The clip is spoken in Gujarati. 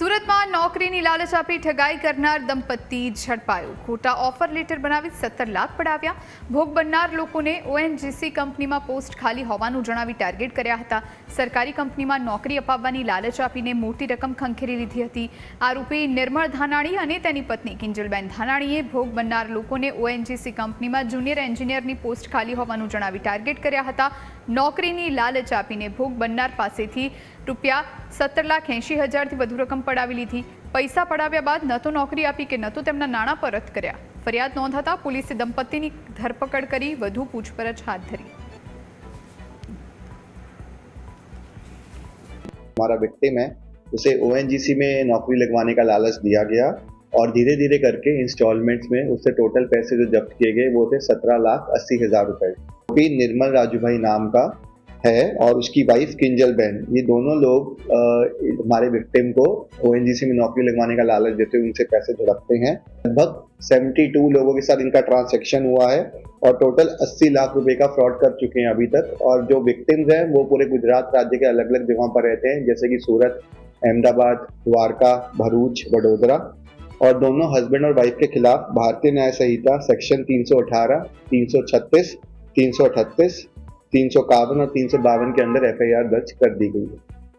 સુરતમાં નોકરીની લાલચ આપી ઠગાઈ કરનાર દંપતી ઝડપાયું ખોટા ઓફર લેટર બનાવી સત્તર લાખ પડાવ્યા ભોગ બનનાર લોકોને ઓએનજીસી કંપનીમાં પોસ્ટ ખાલી હોવાનું જણાવી ટાર્ગેટ કર્યા હતા સરકારી કંપનીમાં નોકરી અપાવવાની લાલચ આપીને મોટી રકમ ખંખેરી લીધી હતી આરોપી નિર્મળ ધાનાણી અને તેની પત્ની કિંજલબેન ધાનાણીએ ભોગ બનનાર લોકોને ઓએનજીસી કંપનીમાં જુનિયર એન્જિનિયરની પોસ્ટ ખાલી હોવાનું જણાવી ટાર્ગેટ કર્યા હતા नौकरीनी लालच આપીને ભોગ બનનાર પાસેથી ₹17,80,000 થી વધુ રકમ પડાવી લીધી. પૈસા પડાવ્યા બાદ નતો નોકરી આપી કે નતો તેમનો નાણા પરત કર્યા. ફરિયાદ નોંધાતા પોલીસે દંપતીની ધર પકડ કરી, વଧુ પૂછપરછ હાથ ધરી. મારા بیٹےને તેને ONGC માં નોકરી લગાવવાનો લાલચ دیا ગયા અને ધીરે ધીરે करके ઇન્સ્ટોલમેન્ટ્સમાં તેને ટોટલ પૈસા જે જપ્ત کیے گئے, वो थे ₹17,80,000. भी निर्मल राजू भाई नाम का है और उसकी वाइफ किंजल बहन ये दोनों लोग हमारे विक्टिम को ओ में नौकरी लगवाने का लालच देते हुए उनसे पैसे झड़पते हैं लगभग 72 लोगों के साथ इनका ट्रांसैक्शन हुआ है और टोटल 80 लाख रुपए का फ्रॉड कर चुके हैं अभी तक और जो विक्टिम्स हैं वो पूरे गुजरात राज्य के अलग अलग जगहों पर रहते हैं जैसे कि सूरत अहमदाबाद द्वारका भरूच वडोदरा और दोनों हस्बैंड और वाइफ के खिलाफ भारतीय न्याय संहिता सेक्शन 318, 336 तीन सौ अठतीस तीन सौ इक्यावन और तीन सौ बावन के अंदर एफ दर्ज कर दी गई है